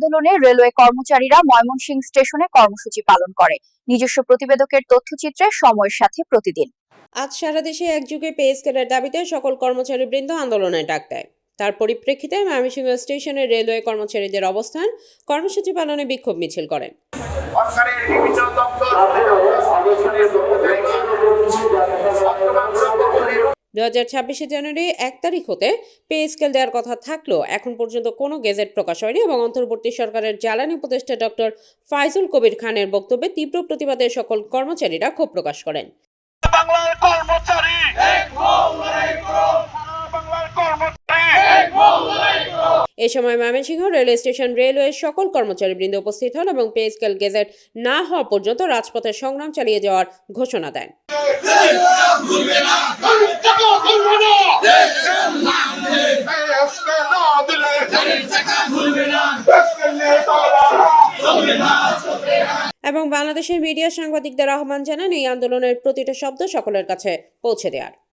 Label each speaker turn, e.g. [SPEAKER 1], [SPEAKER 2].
[SPEAKER 1] আন্দোলনে রেলওয়ে কর্মচারীরা ময়মনসিংহ স্টেশনে কর্মসূচি পালন করে। নিজস্ব প্রতিবেদকের তথ্যচিত্রে সময়ের সাথে প্রতিদিন।
[SPEAKER 2] আজ সারা দেশে একযুগে পে স্কেলের দাবিতে সকল কর্মচারী বৃন্দ আন্দোলনে ডাক দেয়। তার পরিপ্রেক্ষিতে ময়মনসিংহ স্টেশনে রেলওয়ে কর্মচারীদের অবস্থান কর্মসূচি পালনে বিক্ষোভ মিছিল করেন
[SPEAKER 3] সরকারের বিভিন্ন দপ্তর
[SPEAKER 2] দু হাজার ছাব্বিশে জানুয়ারি এক তারিখ হতে পে স্কেল দেওয়ার কথা থাকলেও এখন পর্যন্ত কোনো গেজেট প্রকাশ হয়নি এবং অন্তর্বর্তী সরকারের জ্বালানি উপদেষ্টা ডক্টর ফাইজুল কবির খানের বক্তব্যে তীব্র প্রতিবাদে সকল কর্মচারীরা ক্ষোভ প্রকাশ করেন।
[SPEAKER 3] বাংলার কর্মচারী।
[SPEAKER 2] এ সময় ময়মনসিংহ রেলওয়ে স্টেশন রেলওয়ের সকল কর্মচারীবৃন্দ উপস্থিত হন এবং পে স্কেল গেজেট না হওয়া পর্যন্ত রাজপথে সংগ্রাম চালিয়ে যাওয়ার ঘোষণা দেন। এবং বাংলাদেশের মিডিয়া সাংবাদিকদের আহ্বান জানান এই আন্দোলনের প্রতিটা শব্দ সকলের কাছে পৌঁছে দেওয়ার।